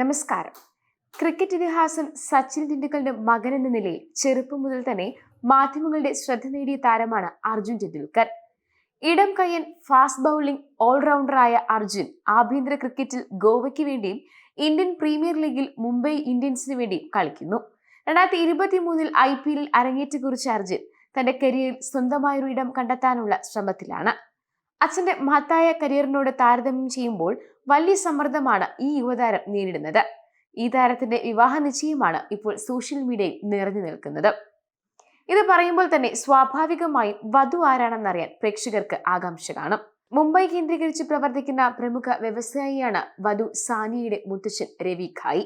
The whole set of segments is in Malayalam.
നമസ്കാരം. ക്രിക്കറ്റ് ഇതിഹാസം സച്ചിൻ ടെണ്ടുൽക്കറിന്റെ മകൻ എന്ന നിലയിൽ ചെറുപ്പം മുതൽ തന്നെ മാധ്യമങ്ങളുടെ ശ്രദ്ധ നേടിയ താരമാണ് അർജുൻ ടെണ്ടുൽക്കർ. ഇടം കയ്യൻ ഫാസ്റ്റ് ബൗളിംഗ് ഓൾറൗണ്ടറായ അർജുൻ ആഭ്യന്തര ക്രിക്കറ്റിൽ ഗോവയ്ക്ക് വേണ്ടിയും ഇന്ത്യൻ പ്രീമിയർ ലീഗിൽ മുംബൈ ഇന്ത്യൻസിന് വേണ്ടിയും കളിക്കുന്നു. രണ്ടായിരത്തി ഇരുപത്തി മൂന്നിൽ ഐ പി എല്ലിൽ അരങ്ങേറ്റ കുറിച്ച അർജുൻ തന്റെ കരിയറിൽ സ്വന്തമായൊരു ഇടം കണ്ടെത്താനുള്ള ശ്രമത്തിലാണ്. അച്ഛന്റെ മഹത്തായ കരിയറിനോട് താരതമ്യം ചെയ്യുമ്പോൾ വലിയ സമ്മർദ്ദമാണ് ഈ യുവതാരം നേരിടുന്നത്. ഈ താരത്തിന്റെ വിവാഹ നിശ്ചയമാണ് ഇപ്പോൾ സോഷ്യൽ മീഡിയയിൽ നിറഞ്ഞു നിൽക്കുന്നത്. ഇത് പറയുമ്പോൾ തന്നെ സ്വാഭാവികമായും വധു ആരാണെന്നറിയാൻ പ്രേക്ഷകർക്ക് ആകാംക്ഷ കാണും. മുംബൈ കേന്ദ്രീകരിച്ച് പ്രവർത്തിക്കുന്ന പ്രമുഖ വ്യവസായിയാണ് വധു സാനിയുടെ മുത്തച്ഛൻ Ravi Ghai.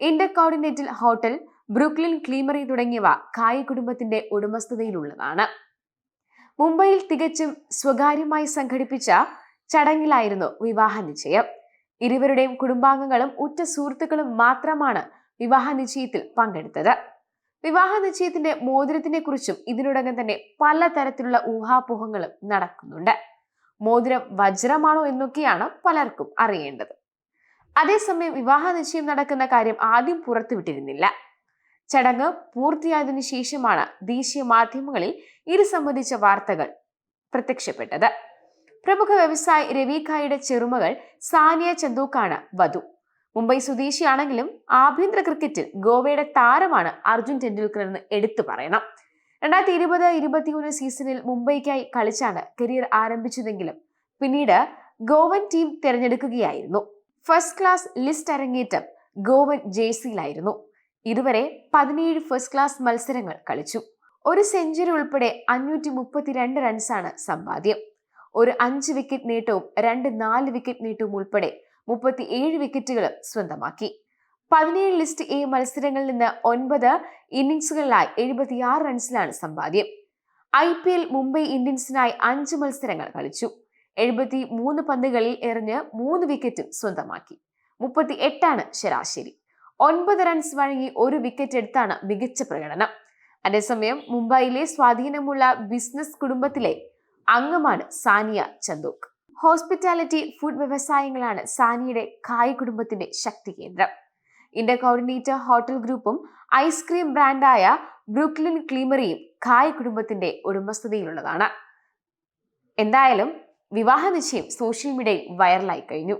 Inter continental hotel Brooklyn creamery തുടങ്ങിയവ ഖായി കുടുംബത്തിന്റെ ഉടമസ്ഥതയിലുള്ളതാണ്. മുംബൈയിൽ തികച്ചും സ്വകാര്യമായി സംഘടിപ്പിച്ച ചടങ്ങിലായിരുന്നു വിവാഹ നിശ്ചയം. ഇരുവരുടെയും കുടുംബാംഗങ്ങളും ഉറ്റ സുഹൃത്തുക്കളും മാത്രമാണ് വിവാഹ നിശ്ചയത്തിൽ പങ്കെടുത്തത്. വിവാഹ നിശ്ചയത്തിന്റെ മോതിരത്തിനെ കുറിച്ചും ഇതിനോടകം തന്നെ പലതരത്തിലുള്ള ഊഹാപോഹങ്ങളും നടക്കുന്നുണ്ട്. മോതിരം വജ്രമാണോ എന്നൊക്കെയാണ് പലർക്കും അറിയേണ്ടത്. അതേസമയം വിവാഹ നിശ്ചയം നടക്കുന്ന കാര്യം ആദ്യം പുറത്തുവിട്ടിരുന്നില്ല. ചടങ്ങ് പൂർത്തിയായതിനു ശേഷമാണ് ദേശീയ മാധ്യമങ്ങളിൽ ഇത് സംബന്ധിച്ച വാർത്തകൾ പ്രത്യക്ഷപ്പെട്ടത്. പ്രമുഖ വ്യവസായി രവിഖായുടെ ചെറുമകൾ സാനിയ ചന്ദൂക്കാണ് വധു. മുംബൈ സ്വദേശിയാണെങ്കിലും ആഭ്യന്തര ക്രിക്കറ്റിൽ ഗോവയുടെ താരമാണ് അർജുൻ ടെണ്ടുൽക്കർ എന്ന് എടുത്തു പറയണം. രണ്ടായിരത്തി ഇരുപത് ഇരുപത്തിമൂന്ന് സീസണിൽ മുംബൈക്കായി കളിച്ചാണ് കരിയർ ആരംഭിച്ചതെങ്കിലും പിന്നീട് ഗോവൻ ടീം തിരഞ്ഞെടുക്കുകയായിരുന്നു. ഫസ്റ്റ് ക്ലാസ് ലിസ്റ്റ് അരങ്ങേറ്റം ഗോവൻ ജേഴ്സിയിലായിരുന്നു. ഇതുവരെ പതിനേഴ് ഫസ്റ്റ് ക്ലാസ് മത്സരങ്ങൾ കളിച്ചു. ഒരു സെഞ്ചുറി ഉൾപ്പെടെ അഞ്ഞൂറ്റി മുപ്പത്തിരണ്ട് റൺസാണ് സമ്പാദ്യം. ഒരു അഞ്ച് വിക്കറ്റ് നേട്ടവും രണ്ട് നാല് വിക്കറ്റ് നേട്ടവും ഉൾപ്പെടെ മുപ്പത്തി ഏഴ് വിക്കറ്റുകളും സ്വന്തമാക്കി. പതിനേഴ് ലിസ്റ്റ് എ മത്സരങ്ങളിൽ നിന്ന് ഒൻപത് ഇന്നിംഗ്സുകളിലായി എഴുപത്തിയാറ് റൺസിലാണ് സമ്പാദ്യം. ഐ പി എൽ മുംബൈ ഇന്ത്യൻസിനായി അഞ്ച് മത്സരങ്ങൾ കളിച്ചു. എഴുപത്തി മൂന്ന് പന്തുകളിൽ എറിഞ്ഞ് മൂന്ന് വിക്കറ്റും സ്വന്തമാക്കി. മുപ്പത്തി എട്ടാണ് ശരാശരി. ഒൻപത് റൺസ് വഴങ്ങി ഒരു വിക്കറ്റ് എടുത്താണ് മികച്ച പ്രകടനം. അതേസമയം മുംബൈയിലെ സ്വാധീനമുള്ള ബിസിനസ് കുടുംബത്തിലെ അംഗമാണ് സാനിയ ചന്ദോക് ഹോസ്പിറ്റാലിറ്റി ഫുഡ് വ്യവസായങ്ങളാണ് സാനിയുടെ ഖായ് കുടുംബത്തിന്റെ ശക്തി കേന്ദ്രം. ഇന്ത്യ കോർഡിനേറ്റർ ഹോട്ടൽ ഗ്രൂപ്പും ഐസ്ക്രീം ബ്രാൻഡായ ബ്രൂക്ലിൻ ക്ലീമറിയും ഖായ് കുടുംബത്തിന്റെ ഉടമസ്ഥതയിലുള്ളതാണ്. എന്തായാലും വിവാഹ നിശ്ചയം സോഷ്യൽ മീഡിയയിൽ വൈറലായി കഴിഞ്ഞു.